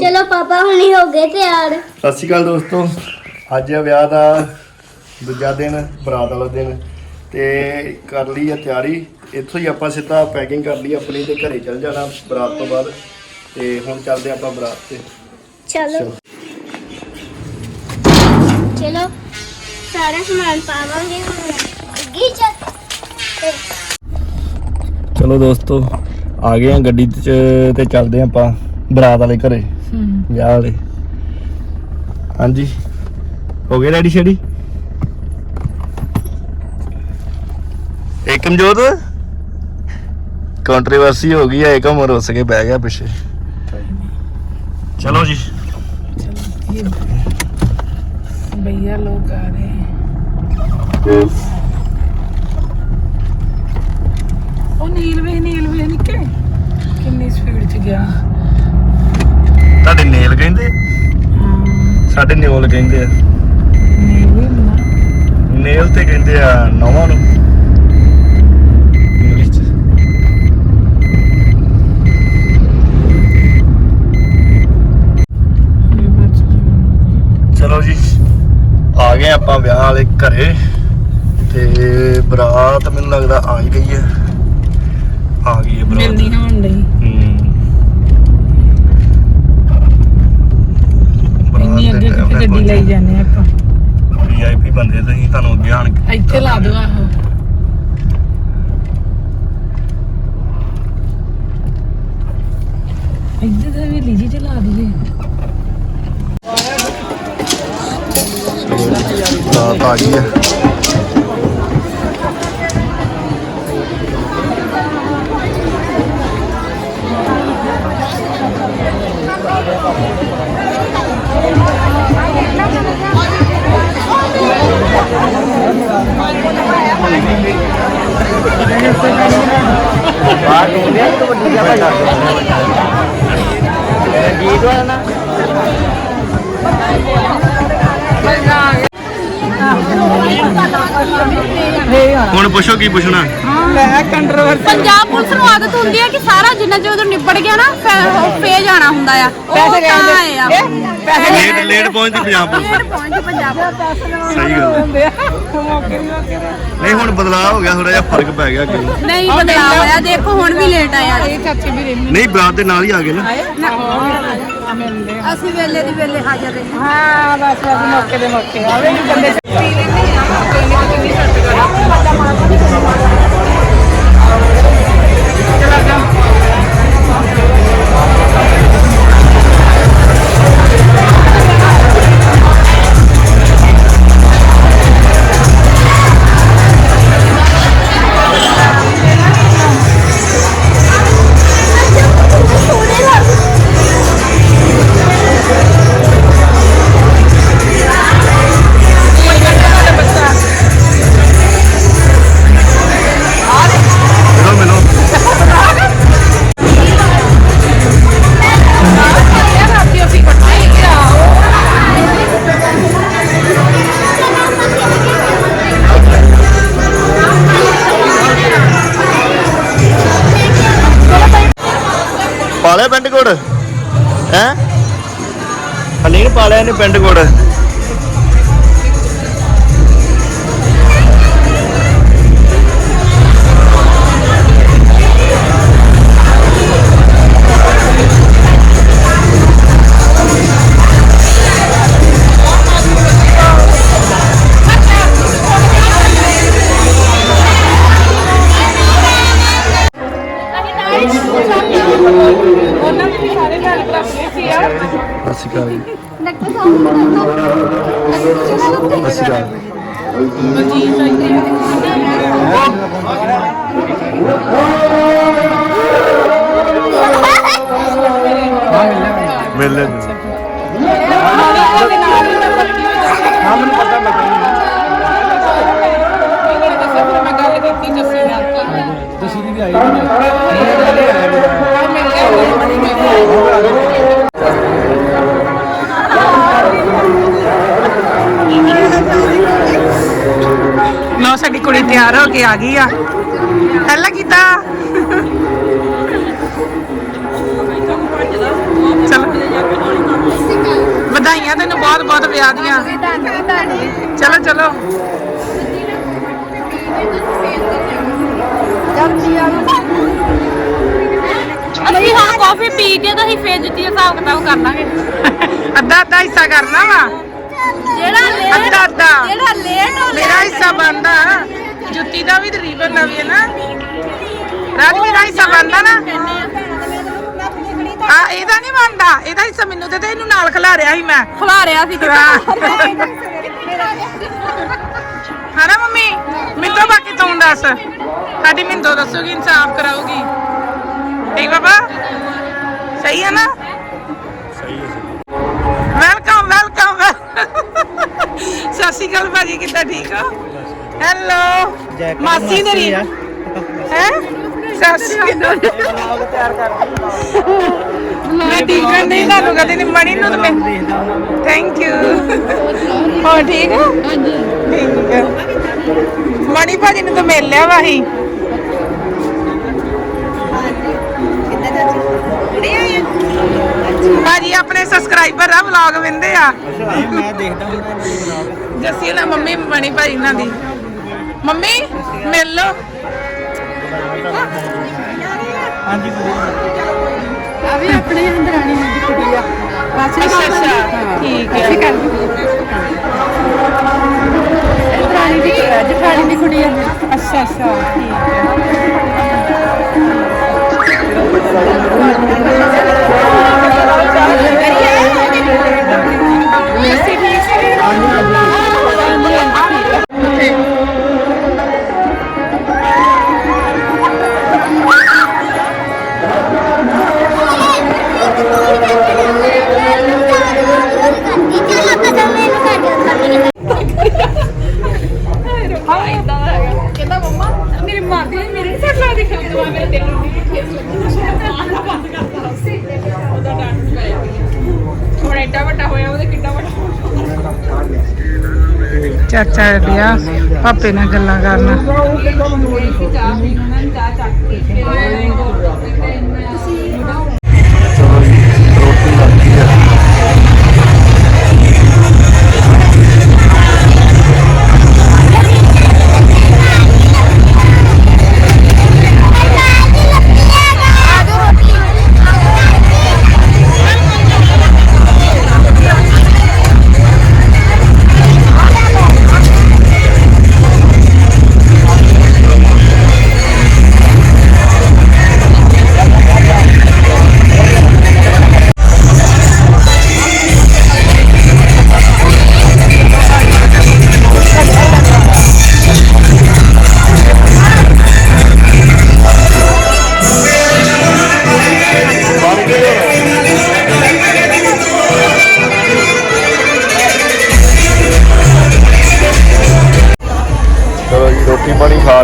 ਚਲੋ ਪਾਪਾ ਹੁਣੀ ਹੋ ਗਏ ਤਿਆਰ। ਸਤਿ ਸ਼੍ਰੀ ਅਕਾਲ ਦੋਸਤੋ। ਅੱਜ ਆ ਵਿਆਹ ਦਾ ਦੂਜਾ ਦਿਨ ਬਰਾਤ ਵਾਲਾ ਦਿਨ। ਤੇ ਕਰ ਲਈ ਆ ਤਿਆਰੀ। ਇੱਥੋਂ ਹੀ ਆਪਾਂ ਸਿੱਧਾ ਪੈਕਿੰਗ ਕਰ ਲਈ ਆਪਣੀ ਤੇ ਘਰੇ ਚੱਲ ਜਾਣਾ ਬਰਾਤ ਤੋਂ ਬਾਅਦ। ਤੇ ਹੁਣ ਚੱਲਦੇ ਆਪਾਂ ਬਰਾਤ ਤੇ। ਚਲੋ। ਚਲੋ। ਸਾਰਾ ਸਮਾਨ ਪਾਵਾਂਗੇ ਹੁਣ। ਅੱਗੇ ਚੱਲ। ਚਲੋ ਦੋਸਤੋ ਆ ਗਏ ਆ ਗੱਡੀ 'ਚ ਤੇ ਚੱਲਦੇ ਆਪਾਂ ਬਰਾਤ ਵਾਲੇ ਘਰੇ। ਵਿਆਹ ਵਾਲੇ ਹਾਂਜੀ ਹੋ ਗਏ ਰੈਡੀ ਸ਼ੈਡੀ ਏਕਮਜੋਤ ਕੰਟਰੋਵਰਸੀ ਹੋ ਗਈ ਹੈ ਏਕਮ ਰੁੱਸ ਕੇ ਬਹਿ ਗਿਆ ਪਿੱਛੇ ਚਲੋ ਜੀ भैया लोग आ रहे हैं ਉਹ ਨੀਲਵੇ ਨੀਲਵੇ ਨਿੱਕੇ ਕਿੰਨੀ ਸਪੀਡ ਚ ਗਿਆ ਤੁਹਾਡੇ ਨੇਲ ਕਹਿੰਦੇ? ਹਾਂ। ਸਾਡੇ ਨਿਓਲ ਕਹਿੰਦੇ ਆ। ਨਾ ਨੇਲ ਤੇ ਕਹਿੰਦੇ ਆ ਨੌਵਾਂ ਨੂੰ। ਇੰਗਲਿਸ਼ ਚ ਚਲੋ ਜੀ ਆ ਗਏ ਆਪਾਂ ਵਿਆਹ ਵਾਲੇ ਘਰੇ ਤੇ ਬਰਾਤ ਮੈਨੂੰ ਲੱਗਦਾ ਆ ਹੀ ਗਈ ਹੈ। ਆ ਗਈ ਹੈ ਬਰਾਤ। ਮਿਲਦੀ ਹੋਣ ਲਈ ਹੂੰ। ਬਰਾਤ ਇੰਨੀ ਅੱਗੇ ਦੇ time ਕਿੱਥੇ ਤੇ ਗੱਡੀ ਲਈ ਜਾਂਦੇ ਆਪਾਂ। ਵੀਆਈਪੀ ਬੰਦੇ ਤੁਸੀਂ ਤੁਹਾਨੂੰ ਅੱਗੇ ਆਣ ਕੇ ਇੱਥੇ ਲਾ ਦੋ ਆਹੋ। ਇੱਧਰ ਦਾ ਵੀ ਲੀਜੀ ਚ ਲਾ ਦਈਏ। ਬਰਾਤ ਆ ਗਈ ਹੈ ਹੁਣ ਪੁੱਛੋ ਕੀ ਪੁੱਛਣਾ? ਲੈ ਕੰਟਰੋਵਰਸੀ ਪੰਜਾਬ ਪੁਲਿਸ ਨੂੰ ਆਦਤ ਹੁੰਦੀ ਹੈ ਕਿ ਸਾਰਾ ਜਿੰਨਾ ਜਦੋਂ ਨਿਬੜ ਗਿਆ ਨਾ ਫਿਰ ਉਹ ਫੇ ਜਾਣਾ ਹੁੰਦਾ ਆ। ਉਹ ਪੈਸੇ ਤਾਂ ਕਹਿੰਦੇ ਆਏ ਆ। ਪੈਸੇ ਲੇਟ ਲੇਟ ਪਹੁੰਚਦੀ ਪੰਜਾਬ ਪੁਲਿਸ ਪਹੁੰਚ ਪੰਜਾਬ ਸਹੀ ਗੱਲ। ਹੈ। ਹੁੰਦੇ ਆ ਮੌਕੇ ਦੀ ਮੌਕੇ ਦੇ ਨਹੀਂ ਹੁਣ ਬਦਲਾਅ ਹੋ ਗਿਆ ਥੋੜਾ ਜਿਹਾ ਫ਼ਰਕ ਪੈ ਗਿਆ ਅੱਗੇ। ਨਹੀਂ ਬਦਲਾਅ ਹੋਇਆ ਦੇਖੋ ਹੁਣ ਵੀ ਲੇਟ ਆਇਆ। ਇਹ ਚਾਚੇ ਵੀ ਰਹਿੰਦੇ ਨਹੀਂ ਬਰਾਤ ਦੇ ਨਾਲ ਹੀ ਆ ਗਏ ਨਾ। ਮਿਲਦੇ ਅਸੀਂ ਵੇਲੇ ਦੀ ਵੇਲੇ ਹਾਜ਼ਰ ਰਹੇ ਹਾਂ। ਬਸ ਬਸ ਮੌਕੇ ਦੇ ਮੌਕੇ। ਆਵੇ ਬੰਦੇ ਪਾ ਲਿਆ ਪਿੰਡ ਕੋਟ? ਹੈ? ਹਲੀਨ ਪਾ ਲਿਆ ਇਹਨੇ ਪਿੰਡ ਕੋਟ। ਸ਼੍ਰੀ ਅਕਾਲ ਜੀ। ਡਾਕਟਰ ਸਾਹਿਬ ਨੂੰ ਸਤਿ ਸ਼੍ਰੀ ਅਕਾਲ ਮਿਲ ਲੈ ਮੈਂ ਗੱਲ ਕੀਤੀ ਜੱਸੀ ਨਾਲ ਲੋ ਸਾਡੀ ਕੁੜੀ ਤਿਆਰ ਹੋ ਕੇ ਆ ਗਈ ਆ। ਪਹਿਲਾਂ ਕੀਤਾ। ਚਲੋ। ਬਹੁਤ ਬਹੁਤ ਵਿਆਹ ਦੀਆਂ। ਚਲੋ ਚਲੋ। ਅਸੀਂ ਹੁਣ ਕਾਫੀ ਪੀ ਕੇ ਤਾਂ ਅਸੀਂ ਫੇਰ ਜੁੱਤੀ ਹਿਸਾਬ ਕਿਤਾਬ ਕਰ ਲਾਂਗੇ। ਅੱਧਾ ਅੱਧਾ ਹਿੱਸਾ ਕਰਨਾ ਵਾ। ਜਿਹੜਾ ਲੇਟ ਅੱਧਾ ਜਿਹੜਾ ਲੇਟ ਹੋ ਮੇਰਾ ਹਿੱਸਾ ਬੰਦਾ ਜੁੱਤੀ ਦਾ ਵੀ ਰੀਬਨ ਦਾ ਵੀ ਹੈ ਨਾ। ਰਾਜ ਮੇਰਾ ਹਿੱਸਾ ਬੰਦਾ ਨਾ। ਆ ਇਹਦਾ ਨਹੀਂ ਬੰਦਾ ਇਹਦਾ ਹਿੱਸਾ ਮੈਨੂੰ ਤੇ ਤੇ ਇਹਨੂੰ ਨਾਲ ਖਿਲਾ ਰਿਆ ਸੀ ਮੈਂ। ਖਲਾ ਰਿਆ ਸੀ ਹਨਾ ਮੰਮੀ ਮਿੰਦੋ ਬਾਕੀ ਤੂੰ ਦੱਸ। ਸਾਡੀ ਮਿੰਦੋ ਦੱਸੂਗੀ ਇਨਸਾਫ ਕਰਾਊਗੀ। ਠੀਕ ਬਾਬਾ? ਸਹੀ ਹੈ ਨਾ? ਸਹੀ ਹੈ ਵੈਲਕਮ ਵੈਲਕਮ ਸਤਿ ਸ਼੍ਰੀ ਅਕਾਲ ਭਾਜੀ ਕਿੱਦਾਂ ਠੀਕ ਹੋ? ਹੈਲੋ ਮਾਸੀ ਤੇਰੀ ਹੈ? ਸਤਿ ਸ਼੍ਰੀ ਅਕਾਲ। ਮੈਂ ਠੀਕ ਹਾਂ ਨਹੀਂ ਤੁਹਾਨੂੰ ਕਦੇ ਨਹੀਂ ਮਣੀ ਨੂੰ ਤੇ ਮੈਂ ਥੈਂਕ ਯੂ ਹੋ ਠੀਕ ਹੈ? ਠੀਕ ਹੈ। ਮਣੀ ਭਾਜੀ ਨੂੰ ਤਾਂ ਮਿਲ ਲਿਆ ਵਾਹੀ ਭਾਜੀ ਆਪਣੇ ਸਬਸਕ੍ਰਾਈਬਰ ਆ ਵਲੌਗ ਵਿੰਦੇ ਆ। ਮੈਂ ਦੇਖਦਾ ਹੁੰਦਾ ਜੱਸੀ ਨਾ ਮੰਮੀ ਬਣੀ ਭਾਈ ਇਹਨਾਂ ਦੀ। ਮੰਮੀ ਮਿਲ ਲੋ ਹਾਂਜੀ ਅੱਛਾ ਅੱਛਾ ਠੀਕ ਹੈ। ਜਠਾਣੀ ਦੀ ਕੁੜੀ ਆ ਅੱਛਾ ਅੱਛਾ ਠੀਕ ਹੈ। ਕਹਿੰਦਾ ਮੰਮਾ ਮੇਰੀ ਮਾਰਦੀ ਨਹੀਂ ਮੇਰੇ ਸੱਟ ਲਾ ਦੇ ਖੇਡ ਦਵਾ ਮੇਰੇ ਦਿਲ ਨੂੰ ਬੰਦ ਕਰਤਾ ਸੀ ਉਹਦਾ ਡਾਂਟ ਪੈ ਹੁਣ ਐਡਾ ਵੱਡਾ ਹੋਇਆ ਉਹਦੇ ਕਿੰਨਾ ਵੱਡਾ ਚਾਚਾ ਪਾਪੇ ਨਾਲ ਗੱਲਾਂ ਕਰਨਾ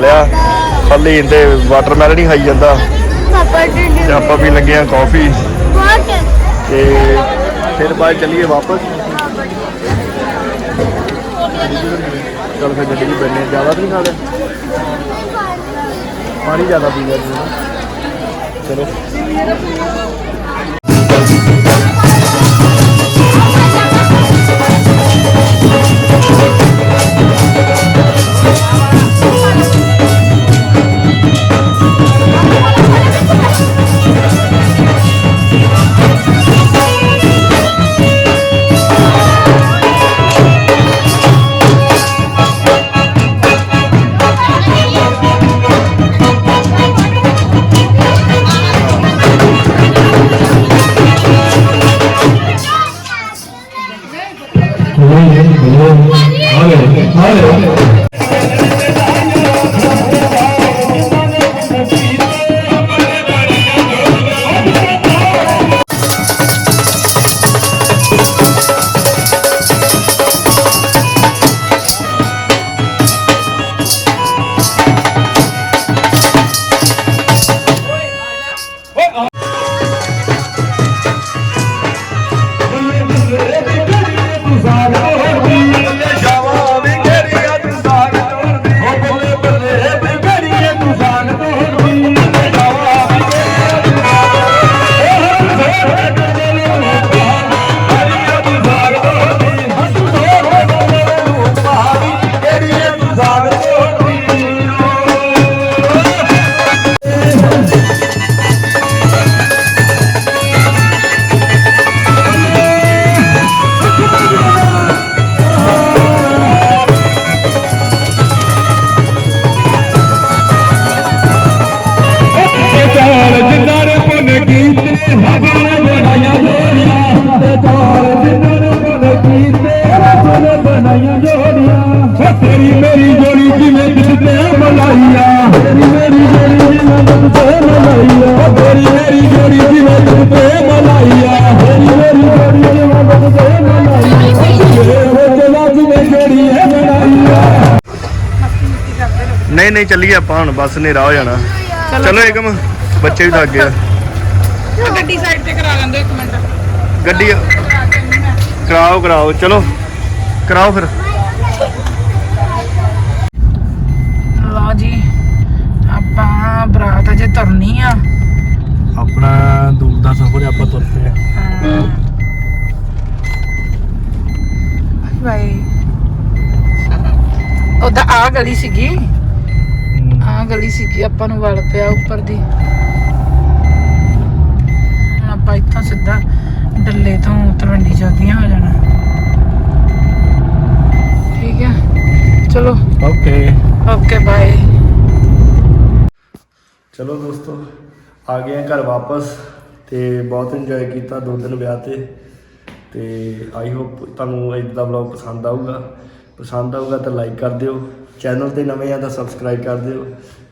ਲਿਆ। ਪੱਲੀ ਇੰਦੇ ਵਾਟਰਮੈਲਨ ਹੀ ਖਾਈ ਜਾਂਦਾ। ਤੇ ਆਪਾਂ ਵੀ ਲੱਗੇ ਆ ਕਾਫੀ ਤੇ ਫਿਰ ਬਾਅਦ ਚੱਲੀਏ ਵਾਪਸ। ਚਲ ਫਿਰ ਗੱਡੀ 'ਚ ਬੈਠਨੇ ਜ਼ਿਆਦਾ ਤਾਂ ਨਹੀਂ ਖਾ ਲਿਆ ਪਾਣੀ ਜ਼ਿਆਦਾ ਪੀ ਲਿਆ ਚਲੋ। ਨਹੀਂ ਚੱਲੀਏ ਆਪਾਂ ਹੁਣ ਬਸ ਹਨੇਰਾ ਹੋ ਜਾਣਾ। ਚਲੋ ਏਕਮ ਬੱਚੇ ਵੀ ਥੱਕ ਗਏ। ਆ। ਆਹ ਗੱਡੀ ਸਾਈਡ ਤੇ ਕਰਾ ਲੈਂਦੇ ਇੱਕ ਮਿੰਟ। ਗੱਡੀ ਕਰਾਓ ਕਰਾਓ ਚਲੋ। ਕਰਾਓ ਫਿਰ। ਲਓ ਜੀ ਆਪਾਂ ਬਰਾਤ ਅਜੇ ਤਰਨੀ ਆ। ਆਪਣਾ ਦੂਰ ਦਾ ਸਫ਼ਰ ਆਪਾਂ ਤੁਰ ਪਏ ਆ। ਬਾਈ ਉਹਦਾ ਆ ਗਲੀ ਸੀਗੀ। ਗਲੀ ਸੀਗੀ ਆਪਾਂ ਨੂੰ ਵਲ ਪਿਆ ਉੱਪਰ ਦੀ। ਹੁਣ ਆਪਾਂ ਇੱਥੋਂ ਸਿੱਧਾ ਡੱਲੇ ਤੋਂ ਤਲਵੰਡੀ ਜਾਂਦੀਆਂ ਹੋ ਜਾਣਾ। ਠੀਕ ਹੈ ਚਲੋ। ਓਕੇ। Okay bye. ਚਲੋ ਦੋਸਤੋ ਆ ਗਏ ਆ ਘਰ ਵਾਪਸ ਤੇ ਬਹੁਤ ਇੰਜੋਏ ਕੀਤਾ ਦੋ ਦਿਨ ਵਿਆਹ ਤੇ। ਤੇ ਆਈ ਹੋਪ ਤੁਹਾਨੂੰ ਅੱਜ ਦਾ ਵਲੌਗ ਪਸੰਦ ਆਊਗਾ। ਪਸੰਦ ਆਊਗਾ ਤਾਂ ਲਾਈਕ ਕਰ ਦਿਓ। ਚੈਨਲ ਤੇ ਨਵੇਂ ਆ ਤਾਂ ਸਬਸਕ੍ਰਾਈਬ ਕਰ ਦਿਓ।